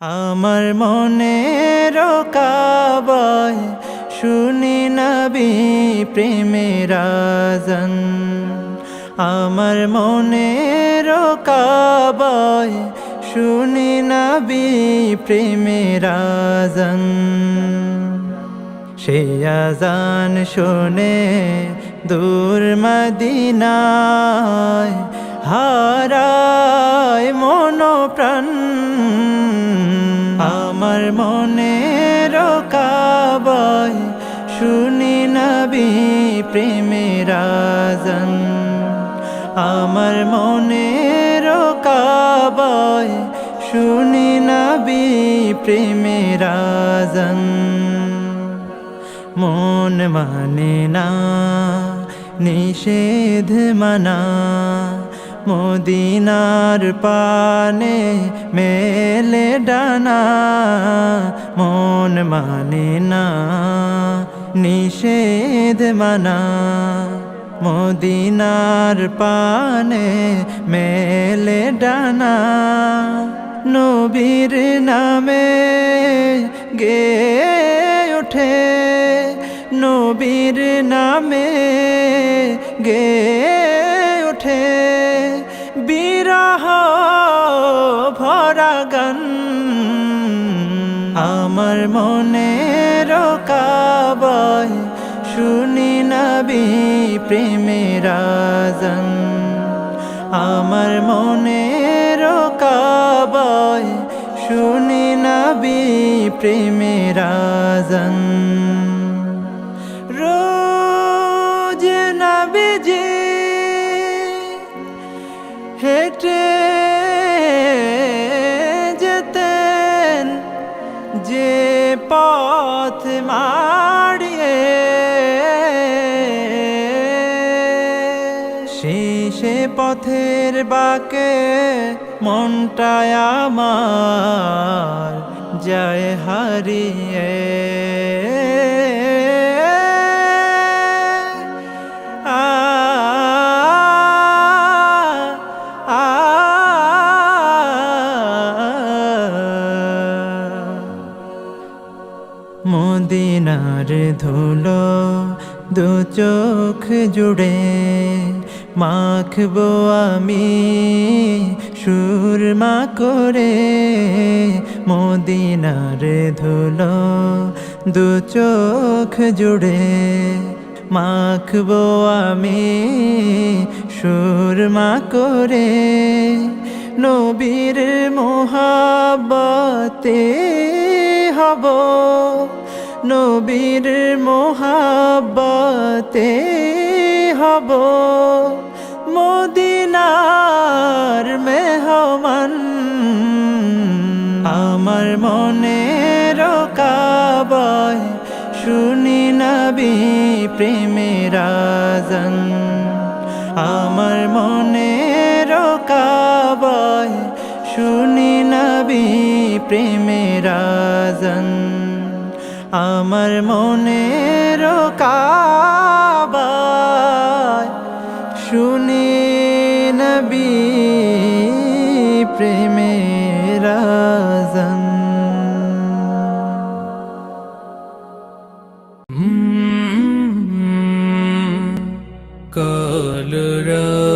আমার মনের কাবায় শুনি নবী প্রেমের আমার মনের কাবায় শুনি নাবি প্রেমেরাজন সে আজান শুনে দূর মদিনায়। হারায় মনোপ্রাণ, আমার মনের কাবায় শুনি নবী প্রেমের আজান। আমার মনের কাবায় শুনি নবী প্রেমের আজান। মন মানে না, নিষেধ মানা মদিনার পানে মেলে ডানা, মন মানে না, নিষেধ মানা। মদিনার পানে মেলে ডানা, নবীর নামে গে ওঠে। নবীর নামে গে মনের কাবায় শুনি নবী প্রেমের আজান। আমার মনের কাবায় শুনি নবী প্রেমের আজান। রোজ নবীজি হেঁটে শেষে পথের বাকে মনটায় আমার যায় হারিয়ে। মদিনার ধুলো দু চোখ জুড়ে। মাখবো আমি সুরমা করে মদিনার ধুলো দু চোখ জুড়ে মাখবো আমি সুরমা করে নবীর মোহাবতে হব। নবীর মোহাবতে হব মদিনার মেহমান। আমার মনের কাবায় শুনি নবী প্রেমের আজান। আমার মনের কাবায় শুনি নবী প্রেমের আজান। আমার মনের কাবায় প্রেমের রাজন। কলরা